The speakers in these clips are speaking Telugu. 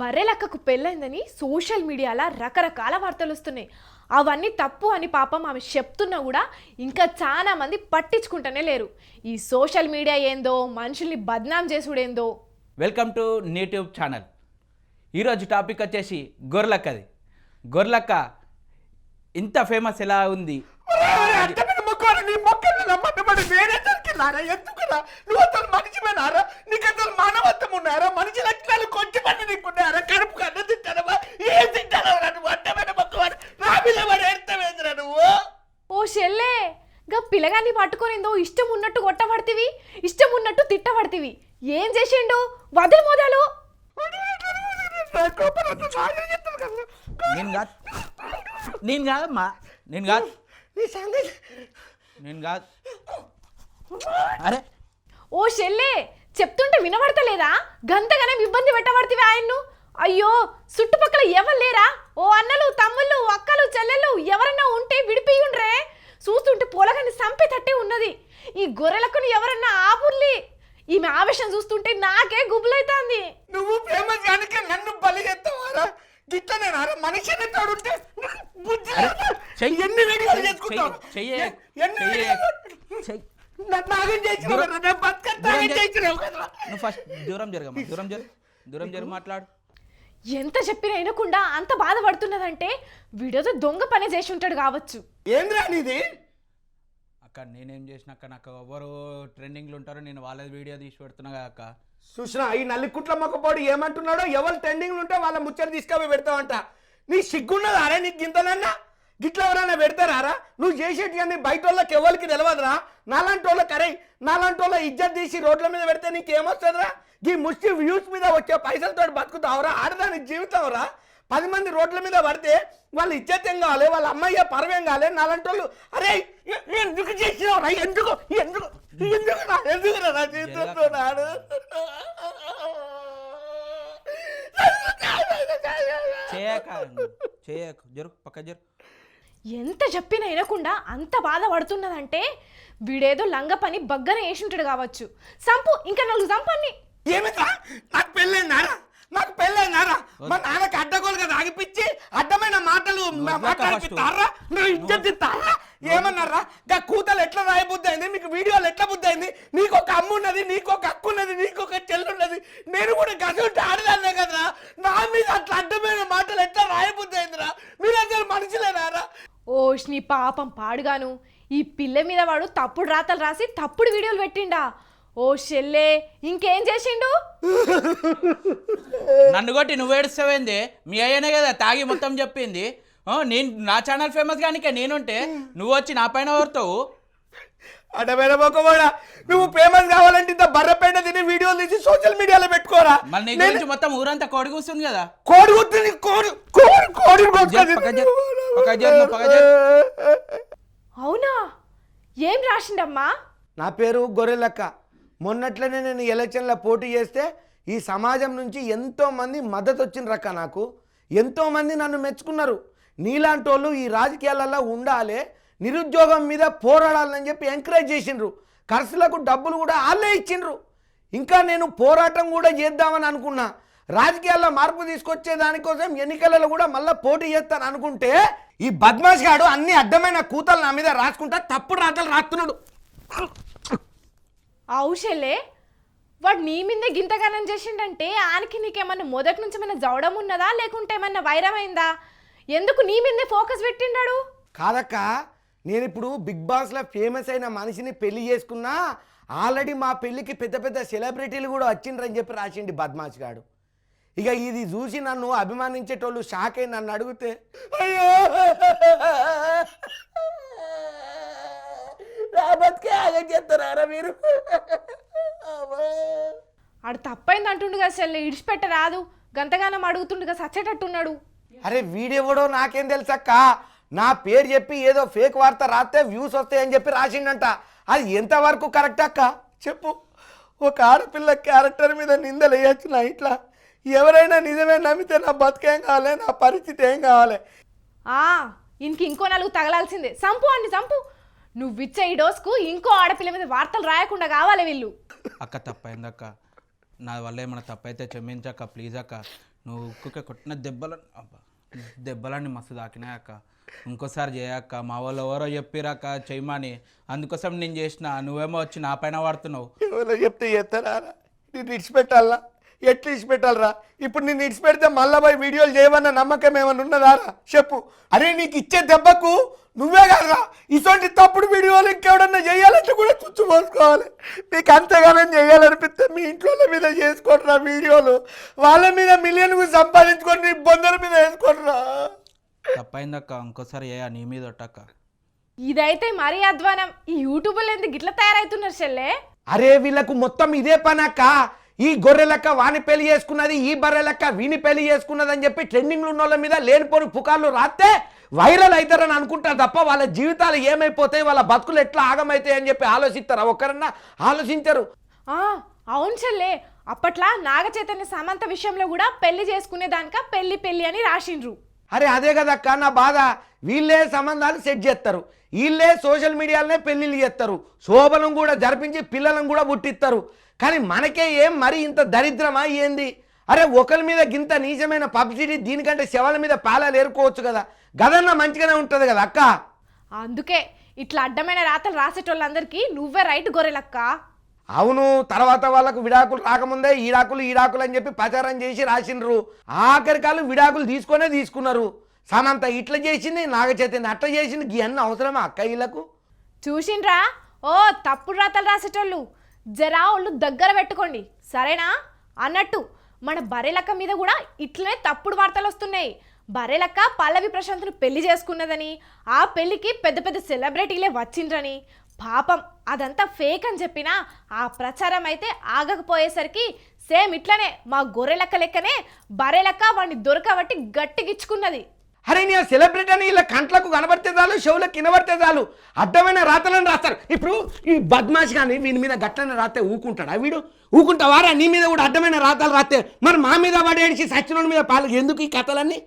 బర్రెలక్కకు పెళ్ళైందని సోషల్ మీడియాలో రకరకాల వార్తలు వస్తున్నాయి. అవన్నీ తప్పు అని పాపం ఆమె చెప్తున్నా కూడా ఇంకా చాలా మంది పట్టించుకుంటూనే లేరు. ఈ సోషల్ మీడియా ఏందో మనుషుల్ని బద్నాం చేసుడేందో. Welcome to YouTube channel. ఈరోజు టాపిక్ వచ్చేసి గొర్రెలక్కది. గొర్రెలక్క ఇంత ఫేమస్ ఎలా ఉంది? నువ్వు అసలు మనిషివేనారా నీకు అసలు మానవత్వం ఉన్నారా మనిషి మంది నీకున్నారా కడుపు కన్ను తింటానవా ఏం తింటానవరా నువ్వు? అడ్డమైన మొక్కవాడు నా మీద వాడు ఏడ్తవేంద్రా నువ్వు? ఓ షెల్లే గా పిల్లగాన్ని పట్టుకొనిందో ఇష్టం ఉన్నట్టు కొట్టబడితివి ఇష్టం ఉన్నట్టు తిట్టబడితివి. ఏం చేసిండు? వదిలి మోదాలు. నేను కాదు. నేను కాదమ్మా. నేను కాదు. నీ సంగతి. నేను కాదు. అరే. ఓ షెల్లే చెప్తుంటే వినబడతలేదా? గంతగానే ఇబ్బంది పెట్టబడితివి ఆయన్ను. అయ్యో చుట్టుపక్కల ఎవరు లేరా? ఓ అన్నలు తమ్ముళ్ళు అక్కలు చెల్లెళ్ళు ఎవరన్నా ఉంటే విడిపియుండ్రే. చూస్తుంటే పొలగాన్ని సంపేటట్టే ఉన్నది. ఈ గొర్రెలకుని ఎవరన్నా ఆపుర్లి. ఈమె ఆవేశం చూస్తుంటే నాకే గుబులైతాంది. నువ్వు ఫేమస్ కనుక నన్ను బలి చేస్తావారా? గిట్టనేనారా మనిషిని తోడుంటే బుద్ధి. ఎన్ని చెయ్యి. చేసుకుంటావు? ఎన్ని నువ్వు ఫస్ట్ దూరం జరగమ్మా దూరం జరు దూరం జరు మాట్లాడు. ఎంత చెప్పినా వినకుండా అంత బాధపడుతున్నదంటే వీడియోతో దొంగ పని చేసి ఉంటాడు కావచ్చు. ఏంద్రా నీది? అక్క నేనేం చేసిన అక్క నాకు ఎవరు ట్రెండింగ్లు ఉంటారో నేను వాళ్ళ వీడియో తీసి పెడుతున్నా కదా అక్క. చూసినా ఈ నల్లికుట్ల మొక్కపోడు ఏమంటున్నాడో ఎవరు ట్రెండింగ్ ఉంటే వాళ్ళ ముచ్చట తీసుకొని పెడతావంట. నీ సిగ్గున్నదా అరే నీకు గింతనన్నా? గిట్ల ఎవరైనా పెడతారా నువ్వు చేసేటి అన్ని బయట వాళ్ళకి ఎవరికి తెలియదురా నాలాంటి వాళ్ళకి అరే నాలాంటి వాళ్ళ ఇజ్జత్ తీసి రోడ్ల మీద పెడితే నీకేమొస్తుందిరా? ఈ ముష్టి వ్యూస్ మీద వచ్చే పైసలతో బతుకుతావురా? ఆడదానికి జీవితంరా పది మంది రోడ్ల మీద పడితే వాళ్ళు ఇజ్జత్ కావాలి వాళ్ళ అమ్మయ్య పరవేం కావాలి నాలాంటి వాళ్ళు అరే ఎందుకు చేసినావురా? ఎందుకు? ఎందుకు? ఎందుకు రా ఎందుకు రా నా జీవితంలో నాడు? చేయక చేయక. జరు పక్క జరు ఎంత చెప్పినా వినకుండా అంత బాధపడుతున్నదంటే వీడేదో లంగ పని బగ్గన వేసింటాడు కావచ్చు. సంపు ఇంకా నాలుగు సంపన్ని ఏమిట్రా? నాకు పెళ్ళైందారా? నాకు పెళ్ళైందారా? మా నాన్నకి అడ్డగోలుగా తాగిపిచ్చి అడ్డమైన మాటలు మాట్లాడిపిస్తారా నా ఇజ్జత్ ఇస్తారా ఏమన్నారా? గా కూతలు ఎట్లా రాయబుద్ధి అయింది మీకు వీడియోలు ఎట్లా బుద్ధి అయింది నీకు ఒక అమ్మ ఉన్నది నీకు ఒక అక్కు ఉన్నది నీకు ఒక చెల్లి ఉన్నది. నేను కూడా గసంటే ఆడదాన్నే కదరా? నా మీద అట్లా అడ్డమైన మాటలు ఎట్లా రాయబుద్ధి ఓష్ నీ పాపం పాడుగాను. ఈ పిల్ల మీద వాడు తప్పుడు రాతలు రాసి తప్పుడు వీడియోలు పెట్టిండా. ఓ షెల్లే ఇంకేం చేసిండు? నన్ను కొట్టి నువ్వు ఏడుస్తావేంది? మీ అయ్యనే కదా తాగి మొత్తం చెప్పింది. ఆ, నేను నా ఛానల్ ఫేమస్ కానీ నేనుంటే నువ్వు వచ్చి నా పైన ఓరుతావు. అడవేడ మొక్కబోడా నువ్వు ఫేమస్ కావాలంటే ఇంత బర్రపేట తిని వీడియోలు తీసి సోషల్ మీడియాలో మళ్ళీ గురించి మొత్తం ఊరంతా కొడి కూస్తుంది కదా. కోడి కోడి కోడి. అవునా? ఏం రాసిండమ్మా? నా పేరు గొర్రెలక్క. మొన్నట్లనే నేను ఎలక్షన్లో పోటీ చేస్తే ఈ సమాజం నుంచి ఎంతో మంది మద్దతు వచ్చిండ్రక్క నాకు. ఎంతో మంది నన్ను మెచ్చుకున్నారు. నీలాంటి వాళ్ళు ఈ రాజకీయాలలో ఉండాలి నిరుద్యోగం మీద పోరాడాలని చెప్పి ఎంకరేజ్ చేసిండ్రు. ఖర్చులకు డబ్బులు కూడా వాళ్ళే ఇచ్చిండ్రు. ఇంకా నేను పోరాటం కూడా చేద్దామని అనుకున్నా. రాజకీయాల్లో మార్పు తీసుకొచ్చే దానికోసం ఎన్నికలలో కూడా మళ్ళీ పోటీ చేస్తాను అనుకుంటే ఈ బద్మాష్ గాడు అన్ని అడ్డమైన కూతలు నా మీద రాసుకుంటా తప్పుడు రాతలు రాస్తున్నాడు షెల్లే వాడు నీ మీదే గింతగానం చేసిండంటే ఆనికి నీకేమన్నా మొదటి నుంచి ఏమన్నా జవడం ఉన్నదా? లేకుంటే ఏమన్నా వైరమైందా ఎందుకు నీ మీదే ఫోకస్ పెట్టిండాడు? కాదక్క నేను ఇప్పుడు బిగ్ బాస్లో ఫేమస్ అయిన మనిషిని పెళ్ళి చేసుకున్నా ఆల్రెడీ మా పెళ్ళికి పెద్ద పెద్ద సెలబ్రిటీలు కూడా వచ్చిండ్రని చెప్పి రాసిండి బద్మాష్ గాడు. ఇక ఇది చూసి నన్ను అభిమానించేటోళ్ళు షాక్ అయి నన్ను అడిగితే అయ్యో నా బతికే ఆగం చేస్తారా మీరు? ఆడు తప్పైంది అంటుండు కదా సెల్లె ఇడిచిపెట్ట రాదు. గంతగానం అడుగుతుండగా సచ్చేటట్టున్నాడు. అరే వీడెవడో నాకేం తెలుసక్క? నా పేరు చెప్పి ఏదో ఫేక్ వార్త రాస్తే వ్యూస్ వస్తాయని చెప్పి రాసిండంట. అది ఎంతవరకు కరెక్ట్ అక్క? చెప్పు. ఒక ఆడపిల్ల క్యారెక్టర్ మీద నిందలు వేయచ్చు నా ఇట్లా. ఎవరైనా నిజమే నమ్మితే నా బతుకేం కావాలి నా పరిస్థితి ఏం కావాలి? ఆ ఇంక ఇంకో నాలుగు తగలాల్సిందే. సంపు అండి సంపు నువ్విచ్చే ఈ డోస్కు ఇంకో ఆడపిల్ల మీద వార్తలు రాయకుండా కావాలి వీళ్ళు. అక్క తప్పైంది అక్క నా వల్ల ఏమైనా తప్పైతే క్షమించక్క ప్లీజ్ అక్క. నువ్వు ఉక్కుకే కొట్టిన దెబ్బల అబ్బా, దెబ్బలన్నీ మస్తు తాకినాయి అక్క. ఇంకోసారి చేయక్క మా వాళ్ళు ఎవరో చెప్పిరాక చేయమని అందుకోసం నేను చేసిన. నువ్వేమో వచ్చి నా పైన వాడుతున్నావు. ఎవరో చెప్తే చేస్తారా? నేను విడిచిపెట్టాలా? ఎట్లా ఇడిచిపెట్టాలరా ఇప్పుడు నేను ఇడిచిపెడితే మళ్ళా పోయి వీడియోలు చేయమన్న నమ్మకం ఏమైనా ఉన్నదారా చెప్పు. అరే నీకు ఇచ్చే దెబ్బకు నువ్వే కదరా. ఇటువంటి తప్పుడు వీడియోలు ఇంకెవడన్నా చేయాలంటే కూడా చుచ్చు పోసుకోవాలి మీకు అంతగానం చేయాలనిపిస్తే మీ ఇంట్లో మీద చేసుకోండిరా వీడియోలు. వాళ్ళ మీద మిలియన్ సంపాదించుకొని నీ బొందల మీద వేసుకోండిరా తప్పైందక్క. ఇంకోసారి చేయ నీ మీద ఒట్టక్క. ఇదైతే మరీ అధ్వానం. ఈ యూట్యూబ్లో ఎందుకు గిట్ల తయారవుతున్నారు చెల్లే అరే వీళ్ళకు మొత్తం ఇదే పనక్క. ఈ గొర్రె లెక్క వాని పెళ్ళి చేసుకున్నది ఈ బర్రె లెక్క వీని పెళ్ళి చేసుకున్నది అని చెప్పి ట్రెండింగ్లు ఉన్న వాళ్ళ మీద లేనిపోని పుకార్లు రాస్తే వైరల్ అవుతారని అనుకుంటారు తప్ప వాళ్ళ జీవితాలు ఏమైపోతాయి వాళ్ళ బతుకులు ఎట్లా ఆగమవుతాయి అని చెప్పి ఆలోచిస్తారా? ఒక్కరన్నా ఆలోచించరు. అవును చెల్లే. అప్పట్లా నాగ చైతన్య సమంత విషయంలో కూడా పెళ్ళి చేసుకునేదానిక పెళ్ళి పెళ్ళి అని రాసిండ్రు. అరే అదే కదక్క నా బాధ. వీళ్ళే సంబంధాలు సెట్ చేస్తారు. వీళ్ళే సోషల్ మీడియాలోనే పెళ్ళిళ్ళు చేస్తారు. శోభనం కూడా జరిపించి పిల్లలను కూడా పుట్టిస్తారు. కానీ మనకే ఏం మరి ఇంత దరిద్రమా ఏంది? అరే ఒకరి మీద గింత నీచమైన పబ్లిసిటీ దీనికంటే శవాల మీద పాలాలు ఏరుకోవచ్చు కదా. గదన్న మంచిగానే ఉంటుంది కదా అక్క? అందుకే ఇట్లా అడ్డమైన రాతలు రాసేటోళ్ళందరికీ నువ్వే రైట్ గొర్రెలక్క. అవును తర్వాత వాళ్ళకు విడాకులు రాకముందే ఈడాకులు ఈడాకులు అని చెప్పి ప్రచారం చేసి రాసిండ్రు. ఆఖరి కాలం విడాకులు తీసుకొనే తీసుకున్నారు. సమంత ఇట్లా చేసింది నాగ చైతన్య అట్లా చేసింది గీ అన్న అవసరమా అక్క వీళ్ళకు చూసిండ్రా? ఓ తప్పుడు రాతలు రాసేటోళ్ళు. జరా వాళ్ళు దగ్గర పెట్టుకోండి. సరేనా? అన్నట్టు మన బర్రెలక్క మీద కూడా ఇట్లనే తప్పుడు వార్తలు వస్తున్నాయి. బర్రెలక్క పల్లవి ప్రశాంత్ను పెళ్ళి చేసుకున్నదని ఆ పెళ్ళికి పెద్ద పెద్ద సెలబ్రిటీలే వచ్చిండ్రని. పాపం అదంతా ఫేక్ అని చెప్పినా ఆ ప్రచారం అయితే ఆగకపోయేసరికి సేమ్ ఇట్లనే మా గొర్రెలక్క లెక్కనే బర్రెలక్క వాడిని దొరకబట్టి గట్టిగిచ్చుకున్నది. అరే నీ సెలబ్రిటీ అని ఇలా కంట్లకు కనబడితే చాలు షోలకు కినబడితే చాలు. అడ్డమైన రాతలను రాస్తారు. ఇప్పుడు ఈ బద్మాష్ కానీ వీని మీద గట్లనే రాస్తే ఊకుంటాడా వీడు? ఊకుంటావారా నీ మీద కూడా అడ్డమైన రాతలు రాస్తే మరి మా మీద పడేడిచి సచ్చినోడి మీద పాలు ఎందుకు ఈ కథలన్నీ?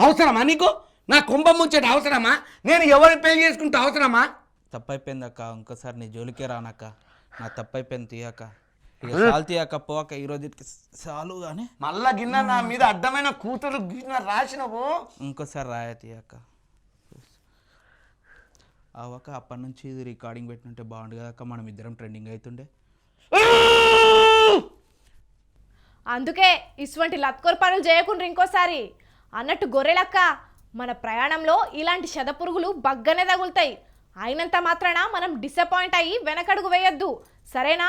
అవసరమా నీకు? నా కుంభం ముంచడం అవసరమా? నేను ఎవరిని పెళ్ళి చేసుకుంటే అవసరమా? తప్పైపోయింది అక్క. ఇంకోసారి నీ జోలికే రానక్క. నా తప్పైపోయింది తీయక్క. ఇక చాలు తీయక పోక ఈ రోజుకి చాలు కానీ మళ్ళా గిన్నె నా మీద అడ్డమైన కూతురు గిన్నె రాసినవు. ఇంకోసారి రాయ తీయక అవక అప్పటి నుంచి ఇది రికార్డింగ్ పెట్టినట్టే బాగుండు కదక్క మనం ఇద్దరం ట్రెండింగ్ అవుతుండే అందుకే ఇటువంటి లత్కొర పనులు చేయకుండా ఇంకోసారి. అన్నట్టు గొర్రెలక్క మన ప్రయాణంలో ఇలాంటి శతపురుగులు బగ్గనే తగులుతాయి. అయినంత మాత్రాన మనం డిసప్పాయింట్ అయ్యి వెనకడుగు వేయొద్దు. సరేనా?